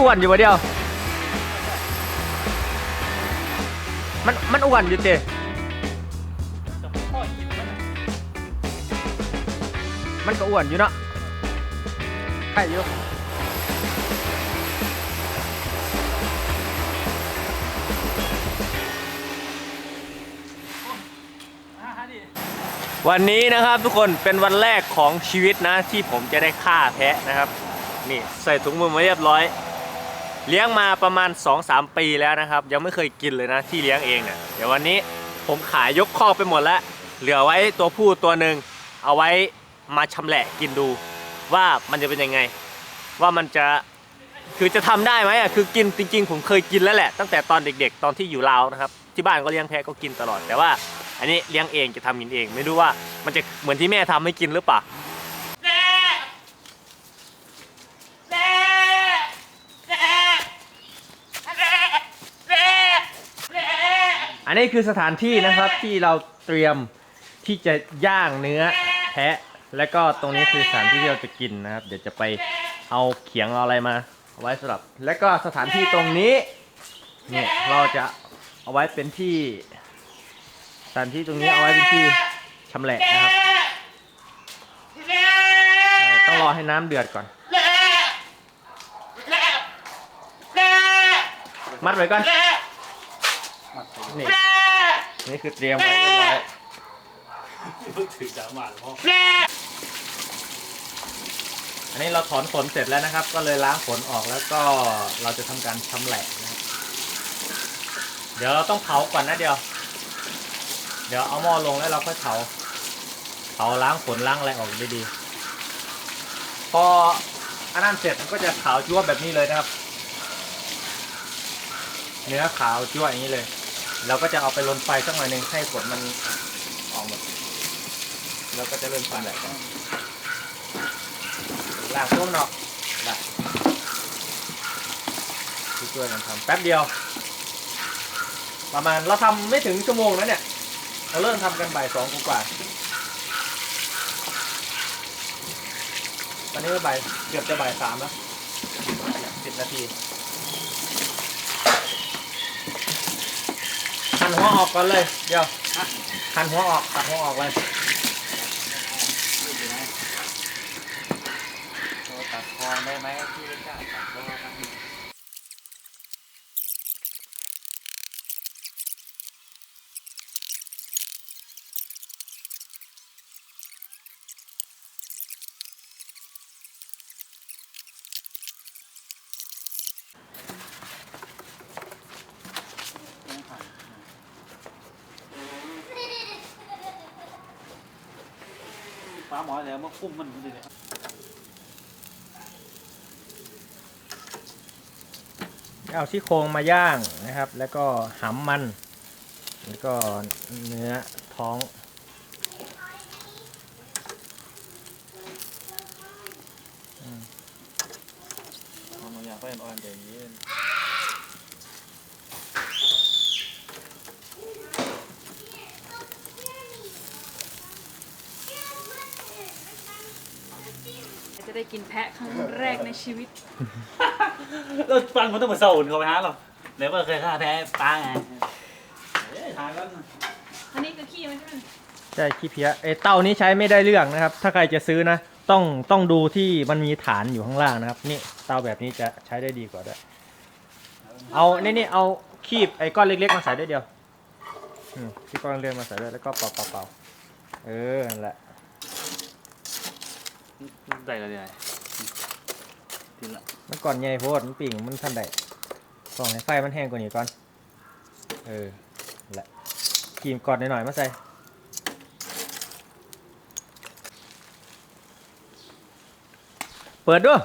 อ้วนอยู่วะเดียว มันมันอ้วนอยู่เจมันก็อ้วนอยู่เนาะใช่อยู่วันนี้นะครับทุกคนเป็นวันแรกของชีวิตนะที่ผมจะได้ฆ่าแพะนะครับ นี่ใส่ถุงมือมาเรียบร้อย เลี้ยงมาประมาณ 2-3 ปีแล้วนะครับ ยังไม่เคยกินเลยนะที่เลี้ยงเองเนี่ยเดี๋ยววันนี้ผมขายยกคอกไปหมดแล้ว เหลือไว้ตัวผู้ตัวหนึ่งเอาไว้มาชำแหละกินดู ว่ามันจะเป็นยังไง ว่ามันจะคือจะทำได้ไหมอะคือกินจริง ๆ ผมเคยกินแล้วแหละตั้งแต่ตอนเด็ก ๆ ตอนที่อยู่ลาวนะครับที่บ้านก็เลี้ยงแพะก็กินตลอดแต่ว่า อันนี้เลี้ยงเองจะทำกินเอง ไม่รู้ว่ามันจะเหมือนที่แม่ทำให้กินหรือเปล่า อันนี้คือสถานที่นะครับที่เราเตรียมที่จะย่างเนื้อแพะ และก็ตรงนี้คือสถานที่ที่เราจะกินนะครับ เดี๋ยวจะไปเอาเขียงเอาอะไรมาเอาไว้สำหรับ และก็สถานที่ตรงนี้เนี่ยเราจะเอาไว้เป็นที่สถานที่ตรงนี้เอาไว้เป็นที่ชำแหละนะครับต้องรอให้น้ำเดือดก่อน มัดไว้ก่อน นี่ นี่คือเตรียมไว้เรียบร้อยเพิ่งถือสามบาทพ่ออันนี้เราถอนขนเสร็จแล้วนะครับ ก็เลยล้างขนออกแล้วก็เราจะทำการชำแหละนะครับเดี๋ยวเราต้องเผาก่อนนะเดียว เดี๋ยวเอาหม้อลงแล้วเราค่อยเผา เผาล้างขนล้างอะไรออกดีๆพออันนั้นเสร็จมันก็จะขาวจั่วแบบนี้เลยนะครับ เนื้อขาวจั่วอย่างนี้เลย เราก็จะเอาไปลนไฟสักหน่อยหนึ่งให้ขนมันออกหมดแล้วก็จะเริ่มชำแหละกันล้างตัวมันออกได้ช่วยกันทำแป๊บเดียว ประมาณเราทำไม่ถึงชั่วโมงแล้วเนี่ย เราเริ่มทำกันบ่ายสองกว่าตอนนี้ก็บ่ายเกือบจะบ่ายสามแล้วสิบนาทีหั่นหั วออกก่อนเลย เดี๋ยวหั่นหัวออกตัดหัวออกเลยตัดคอได้ไหมพี่ไม่กล้าตัดคอครับ ป้าหมอเดี๋ยวมา คุ้มมันดิเลยเอาซี่โครงมาย่างนะครับ แล้วก็หำมัน แล้วก็เนื้อท้อง เอามาอยากไปอ่อนๆอย่างนี้ จะได้ กินแพะครั้งแรกในชีวิต เราฟังมันต้องมาเศร้าเขาไปหาเราเดี๋ยวว่าเคยฆ่าแพ้ปลาไงเอ้ยทานกันอันนี้คือขี้มันใช่ไหมใช่ขี้เพี้ยไอเต้านี้ใช้ไม่ได้เรื่องนะครับ ถ้าใครจะซื้อนะ ต้องต้องดูที่มันมีฐานอยู่ข้างล่างนะครับ นี่เต้าแบบนี้จะใช้ได้ดีกว่าด้วย เอานี่นี่เอาคีบไอ้ก้อนเล็กๆมาใส่ด้วยเดียวอืมที่ก้อนเล็กๆมาใส่ด้วยแล้วก็เป่าเป่าเป่าเออนั่นแหละ ได้แล้วเนี่ยทีละมันก่อนใหญ่โพดมันปิ่งมันทันได้ต้องให้ไฟมันแห้งกว่านี้ก่อน เออแหละครีมก่อนหน่อยๆมาใส่เปิดด้วย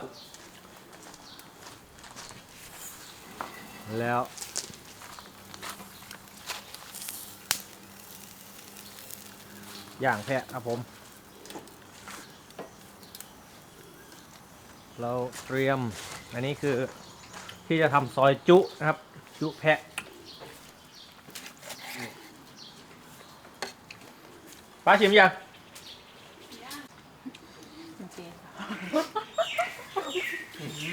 แล้วอย่างแพะครับผม เราเตรียม อันนี้คือที่จะทำซอยจุนะครับ จุแพะ ป้าชิมยัง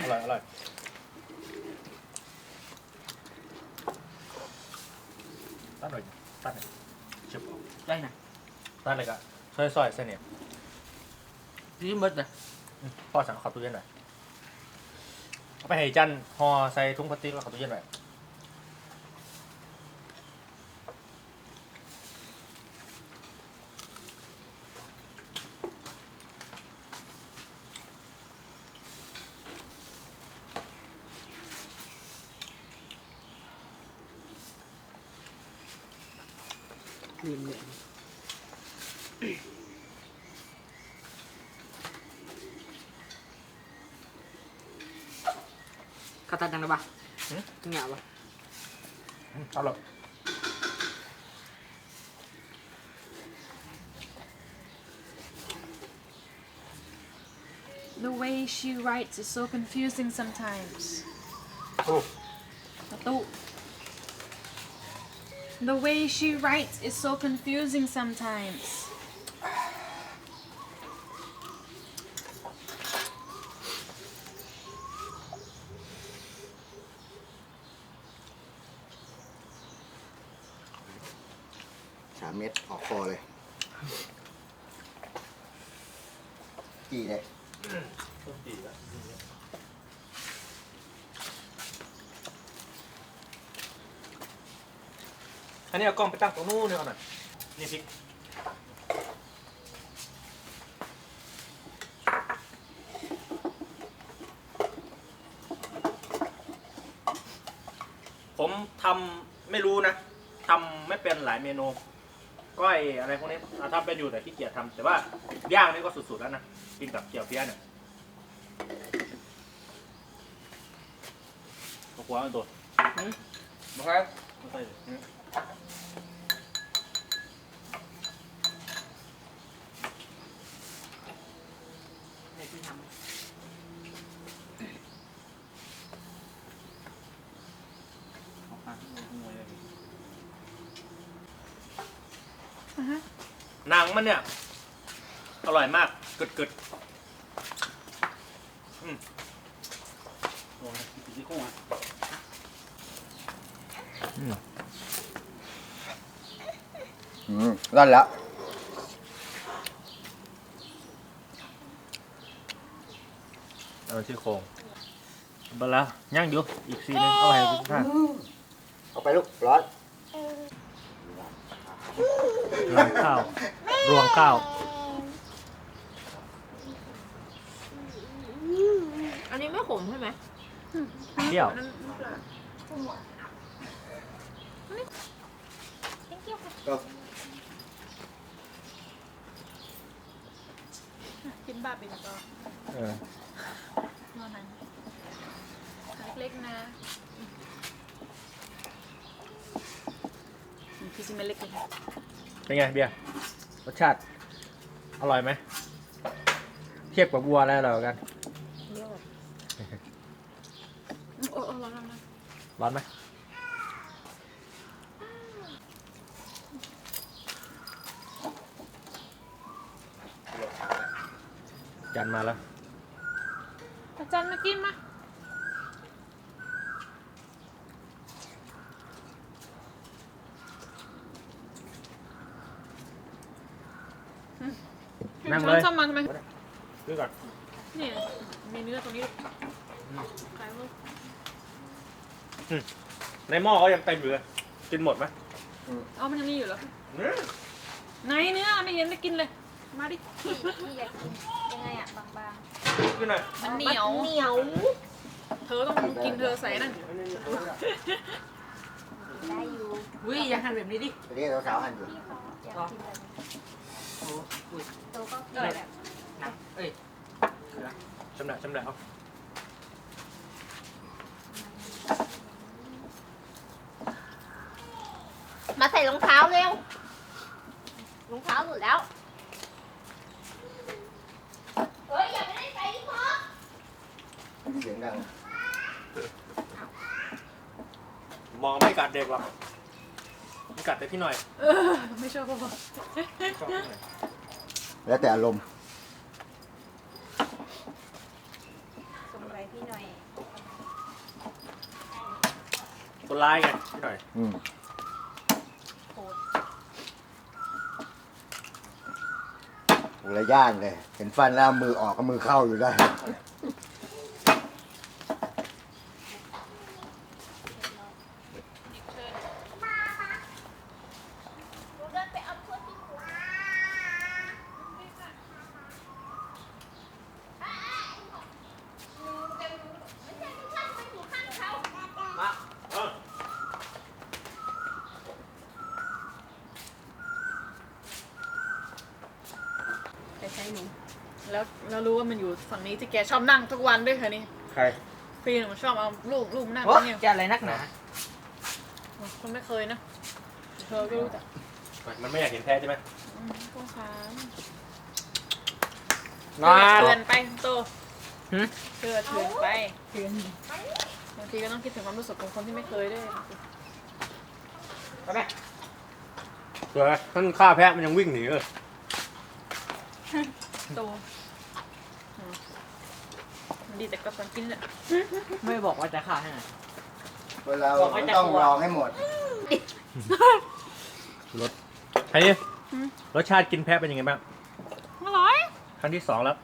อร่อย อร่อย ตัดหน่อยตัดหน่อยชิบได้นะตัดเลยกะซอยซอยเส้นเนี้ยดีมดเลย พ่อสั่งขับตู้เย็นหน่อยเอาไปให้จันห่อใส่ถุงพลาสติกแล้วขับตู้เย็นหน่อยลืมเลยเหรือเปล่าเงาปะเอาหรอก The way she writes is so confusing sometimes โอ้ประตู The way she writes is so confusing sometimes ามเม็ดออกคอเลยกี่เลยอันนี้เอากล้องไปตั้งตรงนู้นเนี่ยเอาหน่อยนี่พริกผมทำไม่รู้นะทำไม่เป็นหลายเมนู ก้อยอะไรพวกนี้อะทำเป็นอยู่แต่ขี้เกียจทำแต่ว่าย่างนี่ก็สุดๆแล้วนะกินกับเกี๊ยวเพี้ยเนี่ยหัวมันโดดมาครับ ไม่ใช่เลย ให้พี่ท เอาปากขโมยเลย หนัง มันเนี่ย อร่อยมากกึดกึดโดนติดที่โค้งอะอืมร่อนแล้วๆเอาที่โครงเบลาย่างอยู่อีกซีนึงเอาไปให้ทุกท่านเอาไปลูกร้อนรวงข้าว รวงข้าวำอันนี้ไม่ขมใช่ไหมเปรี้ยว ก็กินบาบินก็เออ นอนนั้นเล็กๆนะอืมพี่ซิเมเล็กเลยเป็นไงเบียร์ร สชาติ อร่อยไหม เทียบกับวัวแล้วอร่อยกว่ากันโอ้โอ้ร้อนร้อนร้อนร้อนไหมจันมาแล้วอาจารย์มากินมา นั่งช้เลอนย ซ่อมมาทำไมดูก่อนเนี่ยมีเนื้อตรงนี้ขายพวกในหม้อเขายังเต็มอยู่เลย กินหมดไหมเอามันยังมีอยู่เหรอไหนเนื้อไม่เห็นได้กินเลย มาดิพี่พี่อยากกินยังไงอะบางกินหน่อยๆมันเหนียว เหนียว เธอต้องกินเธอใส่นั่นได้อยู่วิอย่าหั่นแบบนี้ดิอันนี้สาวๆหั่นอยู่ พี่เขาอยากกินแบบนี้โอ้อุ้ยโตก็กินแบบหนักเอ้ยชำแหละชำแหละเอามาใส่รองเท้าเร็ว รองเท้าหลุดแล้ว เฮ้ย อย่าไปได้ใส่ที่คอเสียงดัง มองไม่กัดเด็กหรอกมันกัดแต่พี่หน่อย เออ ไม่ชอบพ่อ ชอบพี่หน่อย แล้วแต่อารมณ์ส่งไล่คนร้ายไงพี่หน่อยอืมโหดระย่านเลย เห็นฟันแล้วมือออกก็มือเข้าอยู่ได้ แล้วแล้วรู้ว่ามันอยู่ฝั่งนี้ที่แกชอบนั่งทุกวันด้วยค่ะนี่ใครฟีนมันชอบเอาลูกลูกมานั่งโอ้ที่นี่จะอะไรนักหนาคนไม่เคยนะเธอก็รู้จักมันไม่อยากเห็นแพ้ใช่ไหมอืมพวกค้างงาเตือนไปโตหึเตือนเตือนไปเตือนบางทีก็ต้องคิดถึงความรู้สึกของคนที่ไม่เคยด้วยไปไหมเดี๋ยวท่านฆ่าแพะมันยังวิ่งหนีเลยโตอืม ดีแต่กับการกินแหละไม่บอกว่าจะฆ่าให้ไงเวลาบอกให้จับต้องหัว ลองให้หมดไอ้นี่รสชาติกินแพะเป็นยังไงบ้าง อร่อยครั้งที่สองแล้ว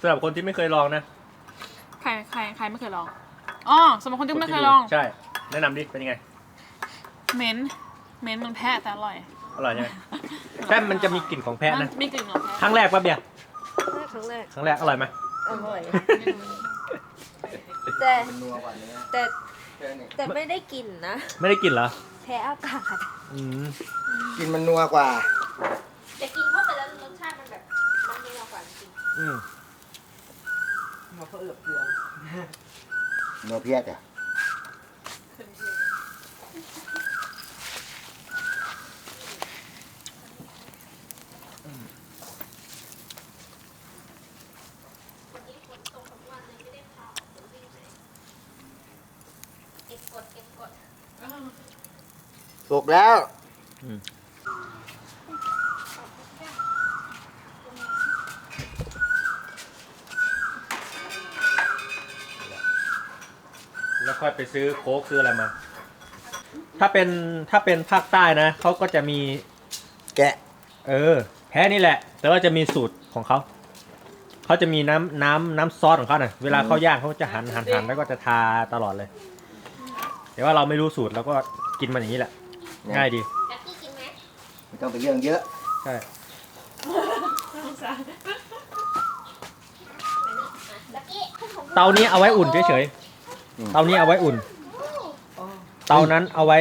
สำหรับคนที่ไม่เคยลองนะใครใครใครไม่เคยลองอ๋อสำหรับคนที่ไม่เคยลอง ใช่ แนะนำดิ เป็นยังไง เหม็นเหม็นเหมันแพะแต่อร่อยอร่อยยังไงแพะมันจะมีกลิ่นของแพะมันะมีกลิ่นของแพะ ครั้งแรกป่ะเบียร์ครั้งแรกครั้งแรกอร่อยไหม อร่อยแต่มันนัวกว่านี้แต่แค่นี้แต่ไม่ได้กลิ่นนะ ไม่ได้กลิ่นเหรอแพ้อากาศอืมกินมันนัวกว่าแต่กินเข้าไปแล้วรสชาติมันแบบ มันนัวกว่าจริงอืมมาเพื่อเอือบเกลือนัวเพี้ยจ้ะ เก็บกดเก็บกด สุกแล้วแล้วค่อยไปซื้อโค้กซื้ออะไรมา ถ้าเป็นถ้าเป็นภาคใต้นะเขาก็จะมี แกะ เออ แพ้นี่แหละ แต่ว่าจะมีสูตรของเขาเขาจะมีน้ำน้ำน้ำซอสของเขาน่ะเวลาเขาย่างเขาจะหั่นหั่นหั่นแล้วก็จะทาตลอดเลย แต่ว่าเราไม่รู้สูตรเราก็กินมันอย่างนี้แหละ ง่ายดีแจ็คกี้กินไหมไม่ต้องไปเรื่องเยอะ ใช่แจ็คกี้ขึ้นของเตานี้เอาไว้อุ่นเฉยอืม ๆ เตานี้เอาไว้อุ่น เตานั้นเอาไว้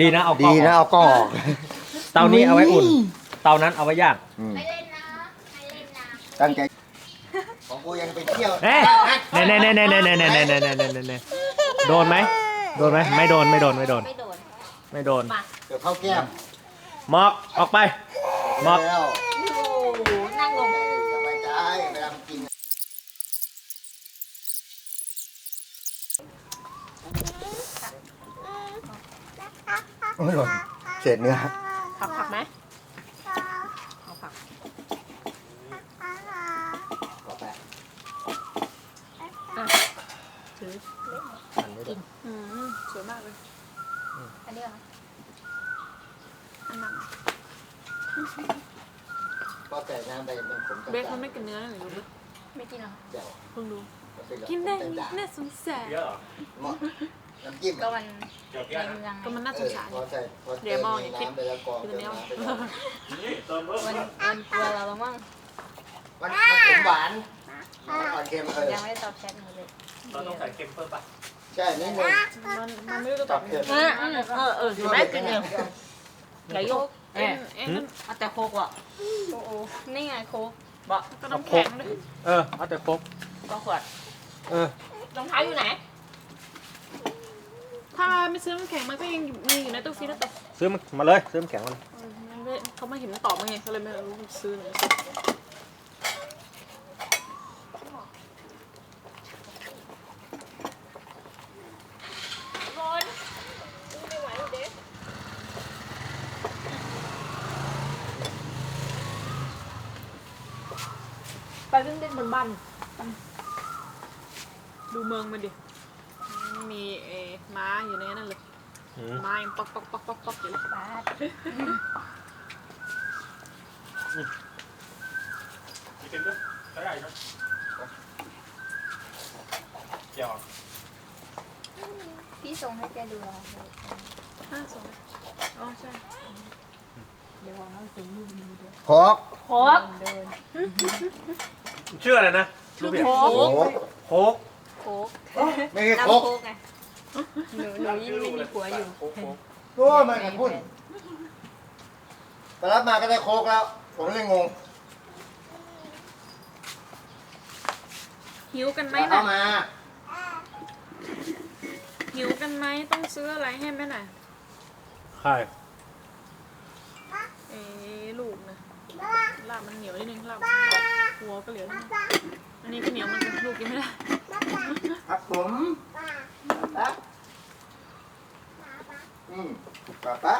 ดีนะเอากล้ดีองนะออกเอากล้องออกเตานี้เอาไว้อุ่น เตานั้นเอาไว้ย่าง อืมไม่เล่นนะไม่เล่นนะตั้งใจ ของกูยังไปเที่ยวเน่เน่เน่เน่เน่เน่เน่เน่เน่เน่เน่เน่เน่โดนไหม โดนไหม ไม่โดน ไม่โดน ไม่โดน ไม่โดนไม่โดน เดี๋ยวเข้าแก้มหมอกออกไปหมอกแล้วโอ้โหนั่งลงสบายใจเวลามันกินโอ้ยหล่นเศษเนื้อผักผักไหมเอาผักขอแปะถือหั่นไว้ด้วยอืมสวยมากเลย อันนี้เหรอ อันนั้นพอใส่น้ำไปมันขมเบคมันไม่กินเนื้อหรือรู้ไม่กินเหรอเดี๋ยวเพิ่งรู้เอาไปกินได้ใส่ด่างน่าสงสารเยอะเหมาะน้ำจิ้มก็อะมันเดี๋ยวในเมืองก็มันน่าสเองอสาร พอใส่พอเดี๋ยวมองเติอย่ามีคิด น้ำไปแล้วกรองคือเติมเนี้ยน้ำไปแล้วมันมันกลัวเราแล้วมั้งมันมันขมหวานก่อนเค็มเออยังไม่ได้ตอบแชทหนูเลยเราต้องใส่เค็มเพิ่มปะใช่นี่นึงมันมันไม่รู้จะตจัอบบเค็มเออเออเออแม่กินเอง ไก่ยกเอ็นเอ็นเอาแต่โคกว่ะโอ้โหนี่ไงโค้กบ่ก็น้ำแข็งด้วยเออเอาแต่โคกก็ขวดเออรองเท้าอยู่ไหนถ้าไม่ซื้อน้ำแข็งมันก็ยังมีอยู่ในตู้ฟรีซนะแต่ซื้อมันมาเลยซื้อน้ำแข็งมาเลยเขาไม่เห็นมันตอบมาไงเขาเลยไม่รู้ซื้อหรือไม่ซื้ มีเต็มด้วยใช้ใหญ่ครับเกี่ยวพี่ส่งให้แกดูเหรอห้าส่งอ๋อใช่เดี๋ยวเงาส่งรูปดูด้วยหกหกโดินชื่ออะไรนะลูกเบียร์หกหกโคกไม่ใช่ลำหกโคกไงหนูหนูยิ่งโม่มีผัวอยู่ โอ้ไม่กระพุ่น ไปรับมาก็ได้โคกแล้ว ผมเลยงงหิวกันไหมเอาน่ะมา หิวกันไหมต้องซื้ออะไรให้ไหมน่ะใช่เอ๊ะลูกนะลาบมันเหนียวนิดนึงลาบหัวก็เหลือนิดนึงอันนี้ก็เหนียวมันกันลูกกินไม่ได้ ครับผมป๊าอืมป๊าป๊า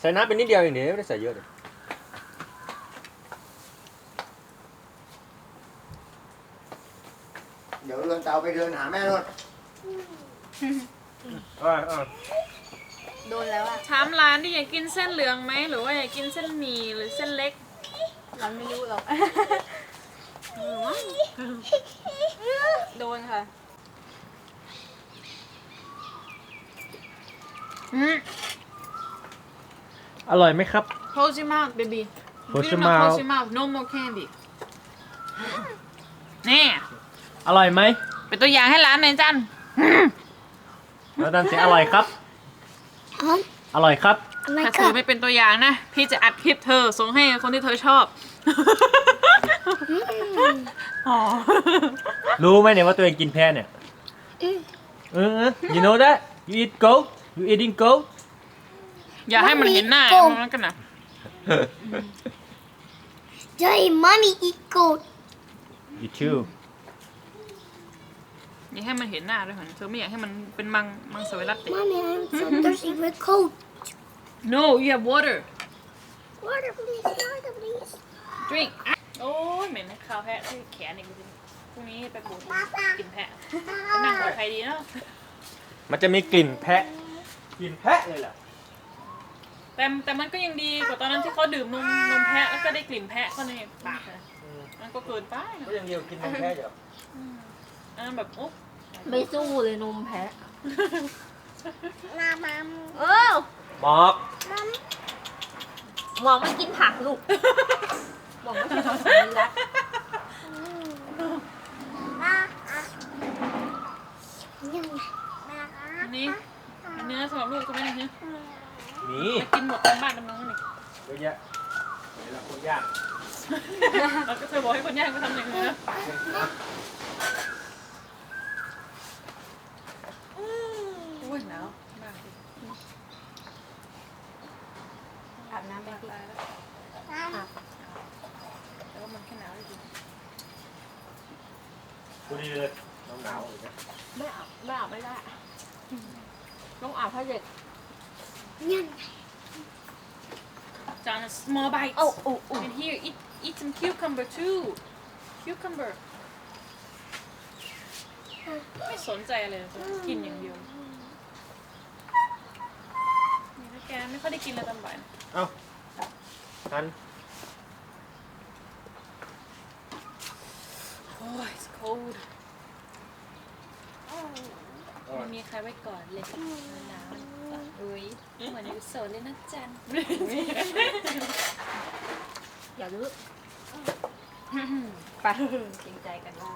ใส่น้ำเป็นนิดเดียวอย่างนี้ไม่ได้ใส่เยอะเลยเดี๋ยวเรือนเตาไปเดินหาแม่นู่นอ่าอ่าโดนแล้วอะถามร้านที่อยากกินเส้นเหลืองไหมหรือว่าอยากกินเส้นหมี่หรือเส้นเล็กเราไม่รู้หรอกโดนค่ะอ ร่อยไหมครับ Close your mouth baby Close your You know, mouth. Close your mouth no more candy นี่อร่อยไหมเป็นตัวอย่างให้ร้านหน่อยจันแล้วดันเสียงอร่อยครับอร่อยครับถ้าเธอไม่เป็นตัวอย่างนะ พี่จะอัดคลิปเธอส่งให้คนที่เธอชอบอ๋อ รู้ไหมเนี่ยว่าตัวเองกินแพ้เนี่ยเออ you know that you eat goat you eating goat อย่าให้มันเห็นหน้าโกงมันกันนะ Jai, mommy eat goat. you too อย่าให้มันเห็นหน้าด้วยค่ะเธอไม่อยากให้มันเป็นมังมังสวิรัตติ Mommy, I'm so thirsty for coat. No you have water Water, please. Water, please. drink โอ้ยเหม็นข้าวแพะที่แขนอีกทีพรุ่งนี้ไปปวดกินแพะจะนั่งกับใครดีเนาะมันจะมีกลิ่นแพะ กลิ่นแพะเลยเหรอ แต่แต่มันก็ยังดีกว่าตอนนั้นที่เขาดื่มนมนมแพะแล้วก็ได้กลิ่นแพะเข้าในปากนะมันก็เกินไปนะก็ยังเดียวกินนมแพะอยู่อันนั้นแบบโอ้ไม่สู้เลยนมแพะ มามัมเออหมอกหมองไม่กินผักลูกหมองไม่กินผักนี่ละอันนี้เนื้อสำหรับลูกใช่ไหมเนี่ย หนีจะกินหมดทั้งบ้านทั้งเมืองนี่เยอะแยะเดี๋ยวเราคนยากแล้วก็เธอบอกให้คนย่างมาทำอย่างนี้นะอุ้ยหนาวมากเลยอาบน้ำไปมากดิตายแล้วแต่ว่ามันแค่หนาวจริงดูดีเลยน้ำหนาวอีกนะไม่อาบไม่อาบไม่ได้ต้องอาบให้เด็ก จาน small bites โอ้โอ้โอ้ and here eat eat some cucumber too cucumber ไม่สนใจอะไรเลยกินอย่างเดียว นี่ถ้าแกไม่ค่อยได้กินเลยตอนบ่ายนะเอ้าทันโอ้ย it's cold ไม่มีใครไว้ก่อนเลยหนาวๆ อุ้ยเหมือนอยู่โสดเลยนะจันอย่าลึกไปเกรงใจกันบ้าง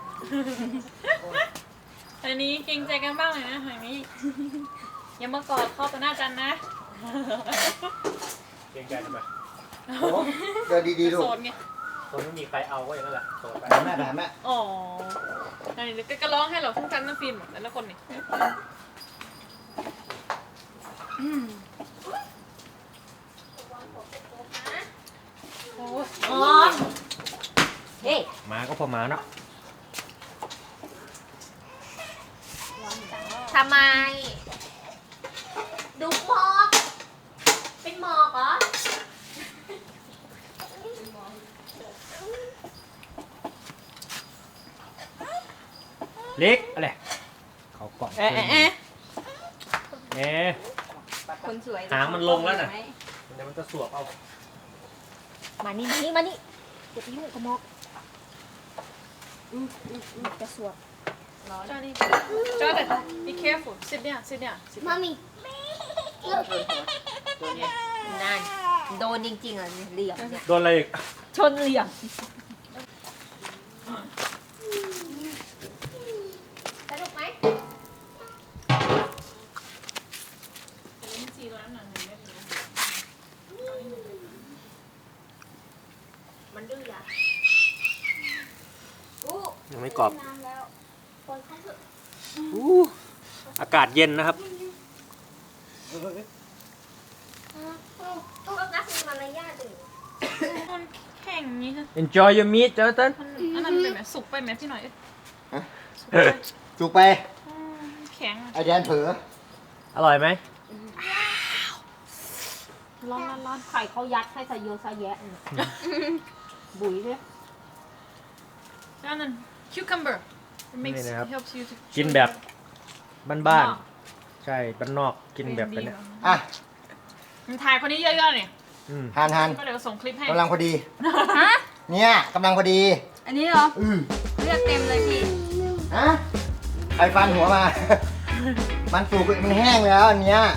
อันนี้เกรงใจกันบ้างเลยนะอันนี้อย่ามากอดเข้าต่อหน้าจันนะเกรงใจทำไมเดินดีๆลูกโสดไงคนไม่มีใครเอาก็อย่างนั้นแหละโสดไปไปหาแม่ไปหาแม่อ๋ออันนี้ก็ร้องให้เหรอทั้งจันทั้งฟิล์มแต่ละคนนี่โอ้ยอ๋อเฮ้ยมาก็พอมาเนาะทำไม ดูหมอก เป็นหมอกเหรอ เล็กอะไรเขาเกาะเอ๊ะเอ๊ะเอ๊ะเอ๊ะ คนสวยหางมันลงแล้วน่ะ เดี๋ยวมันจะสวบเอามานี่มานี่มานี่เดี๋ยวไปยุ่งกับหมอกอืมอืมอืมจะสวดร้อน Johnny Jordan be careful sit down sit down sit down มามีตัวเนี้ยนั่นโดนจริงๆอะเหลี่ยมเนี่ยโดนอะไรอีกชนเหลี่ยม มันดื้ออะอู้ยังไม่กรอบน้ำแล้วคนเขาเถอะอู้อากาศเย็นนะครับ ต้องนักมีมารยาทดิมันแข็งอย่างนี้ค่ะ Enjoy your meat Jonathan มันอันนั้นเป็นไหมสุกไปไหมพี่หน่อยฮะ สุกไปจุกไปอืมแข็งอะไอแดนเผลออร่อยไหมร้อนร้อนร้อนไข่เขายัดให้สะโยสะแยะเนี่ย บุ๋ยเลยแล้วนั่น cucumber it makes นี่นะครับ helps you to กินแบบ บ้านๆ ใช่บ้านนอกกินแบบนี้อะมันถ่ายคนนี้เยอะๆเนี่ยอืม หันหันก็เดี๋ยวส่งคลิปให้กำลังพอดีเนี่ยกำลังพอดี อันนี้เหรอ อือเลือดเต็มเลยพี่ ฮะใครฟันหัวมา มันสุกมันแห้งแล้วอันเนี้ยเอ้ย